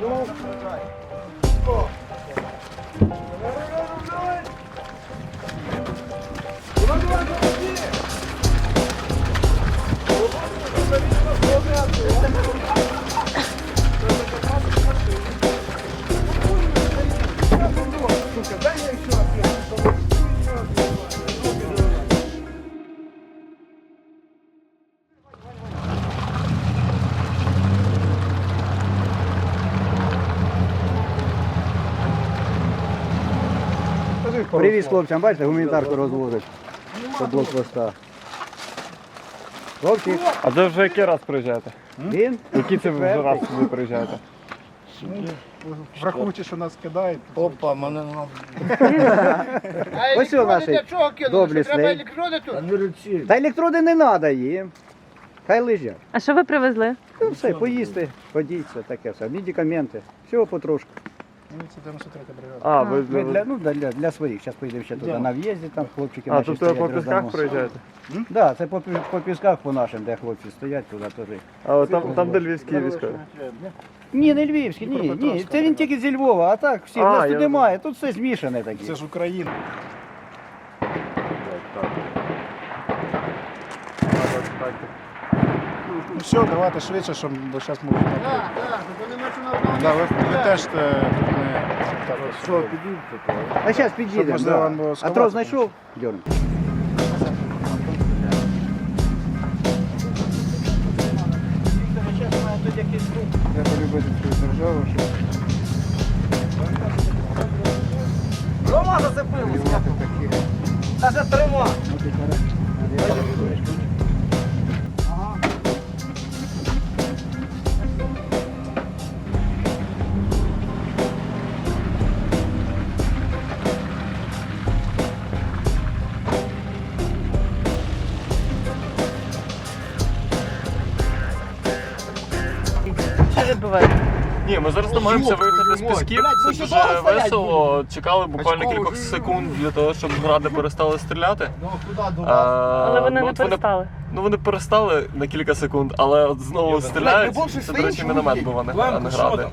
No. Right. Привіз хлопцям, бачите, гуманітарку розвозить по блокпостах. Хлопці, А це вже який раз приїжджаєте? він Який це вже раз сюди приїжджаєте? Враховуючи, що нас кидають. Опа, мене нема. ось у наші доблісний. електроди тут? Та електроди не треба їм. Хай лежать. А що ви привезли? Ну все, поїсти, ходіться, таке все. Медикаменти. Всього потрошку. Ну, це 93 бригада. А, ви Ми для... для, ну, для, для своїх. Зараз поїдемо ще туди на в'їзді, там хлопчики А, наші тобто стоять, по пісках роздамо. приїжджаєте? Так, да, це по, пі- по пісках по нашим, де хлопці стоять, туди теж. А от там, там де львівські військові. Ні, не львівські, ні, ні. Це він тільки зі Львова, а так всі, А, нас я тут немає, тут все змішане таке. Це ж Україна. Ну все, давайте швидше, щоб бо зараз ми будемо. Да, ви, ви теж е, не так. А зараз підійдемо. можливо, Да. А трос знайшов? Дьорн. Треба любити свою державу, щоб Рома зацепилися. Даже трима. Відбувається? Ні, ми зараз намагаємося виїхати з пісків. Це дуже весело. Чекали буквально кількох секунд для того, щоб гради перестали стріляти. Але вони не перестали. Ну вони перестали на кілька секунд, але от знову стріляють. Це, до речі, міномет був, а не, гради.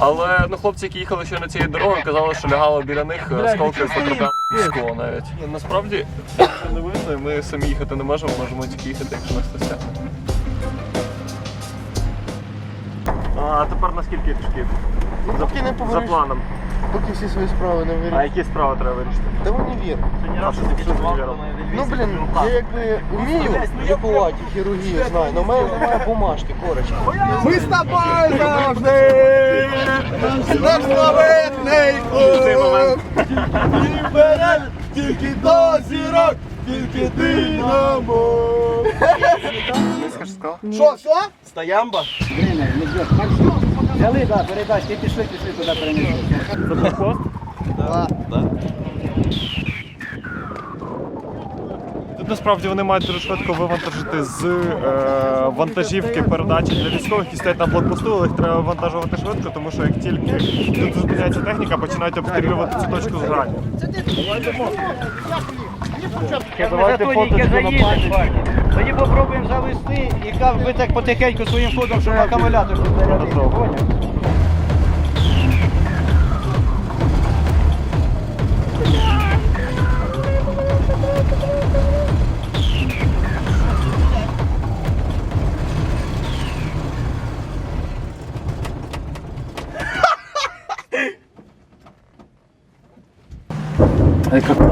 Але ну, хлопці, які їхали ще на цією дорогою, казали, що лягало біля них осколки потрапляли в скло навіть. Ні, насправді це не видно, і ми самі їхати не можемо, можемо тільки їхати, якщо нас хтось тягне. А тепер наскільки пішків? Поки не За поговориш, планом. поки всі свої справи не А вирішиш. які справи треба вирішити? Та вони вірять. А що що вірив? Ну блін, я якби вмію лікувати хірургію, знаю, але в мене немає бумажки, корочки. Ми з тобою завжди! Наш славетний Цей момент. Вперед, тільки до зірок, тільки динамо. Що, що? Стоямба? Взяли, да, передачки, пішли, пішли туди перенесли. Це блокпост? Тут насправді вони мають дуже швидко вивантажити з е, вантажівки передачі для військових, які стоять на блокпосту, але їх треба вантажувати швидко, тому що як тільки тут зупиняється техніка, починають обстрілювати цю точку з грані. Давайте Тоді попробуємо завести і как так потихеньку своїм ходом, щоб акумулятор зарядити.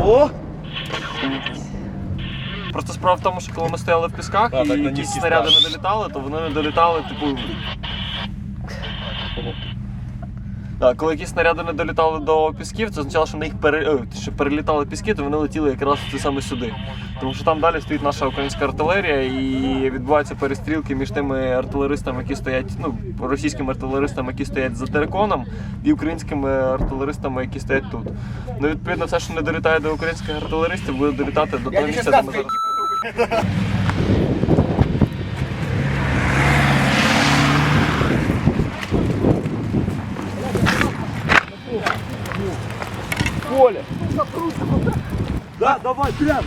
Поняв? Просто справа в тому, що коли ми стояли в пісках і якісь снаряди не долітали, то вони не долітали, типу. Так, коли якісь снаряди не долітали до пісків, це означало, що на їх пере... е, що перелітали піски, то вони летіли якраз це саме сюди. Тому що там далі стоїть наша українська артилерія і відбуваються перестрілки між тими артилеристами, які стоять, ну, російськими артилеристами, які стоять за териконом, і українськими артилеристами, які стоять тут. Ну, відповідно, все, що не долітає до українських артилеристів, буде долітати до того місця, де ми зараз. запружено. Да, давай прямо.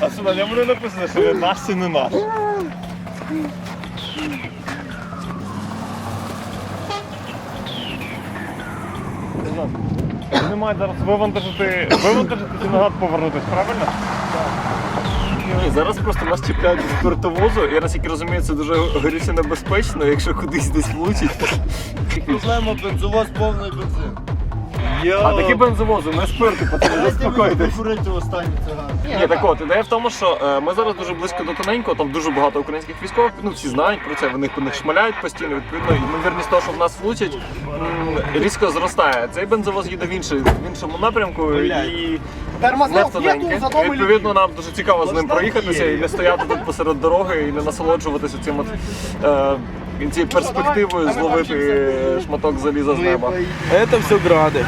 А що, на ньому не написано, що не наш, це не наш. Вони мають зараз вивантажити, вивантажити і назад повернутися, правильно? Ні, зараз просто нас чекають з вертовозу. Я наскільки розумію, це дуже горюче небезпечно, якщо кудись десь влучить. Проблема бензовоз повний бензин. А такі бензовози, не спирти, пацани, заспокойтесь. курити останні цигарки. Ні, так от, ідея в тому, що е, ми зараз дуже близько до тоненького, там дуже багато українських військових, ну всі знають про це, вони по них шмаляють постійно, відповідно, ймовірність того, що в нас влучать, м, різко зростає. Цей бензовоз їде в, інший, в іншому напрямку і не в тоненьке. Відповідно, нам дуже цікаво з ним проїхатися і не стояти тут посеред дороги і не насолоджуватися цим от. Е, Цією перспективою зловити шматок заліза з неба. Это все грады.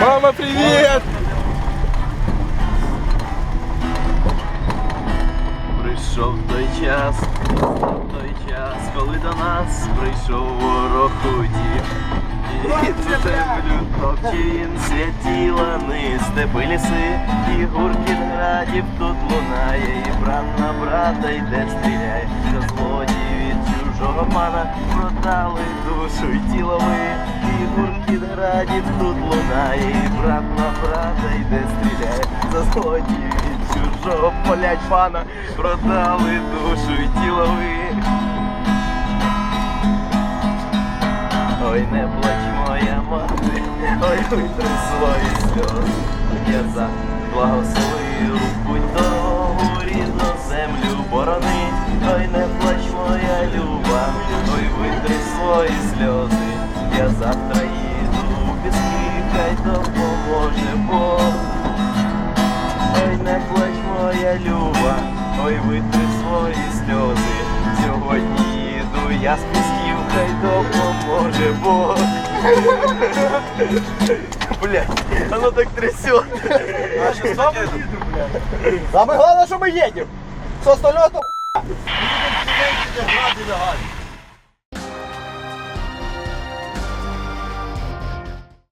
Мама, привет! Прийшов той час, той час, коли до нас прийшов ворог утік. І Топче він святі лани, степи ліси, і гуркіт градів тут лунає, і брат на брата йде стріляє, що злодії від чужого пана продали душу й тіло ви, і гуркіт градів тут лунає, і брат на брата йде стріляє, за злодії від чужого полять пана продали душу й тіло ви. Ой, не плач моя мати, ой, витри свої сльози. Я за благослови будь дорогу рідну землю борони. Ой, не плач моя люба, ой, витри свої сльози. Я завтра їду піски, хай допоможе Бог. Ой, не плач моя люба, ой, витри свої сльози. Сьогодні їду я з пісків, хай допоможе Бог. Блять, оно так трясет. Самое главное, что мы едем. С остальное то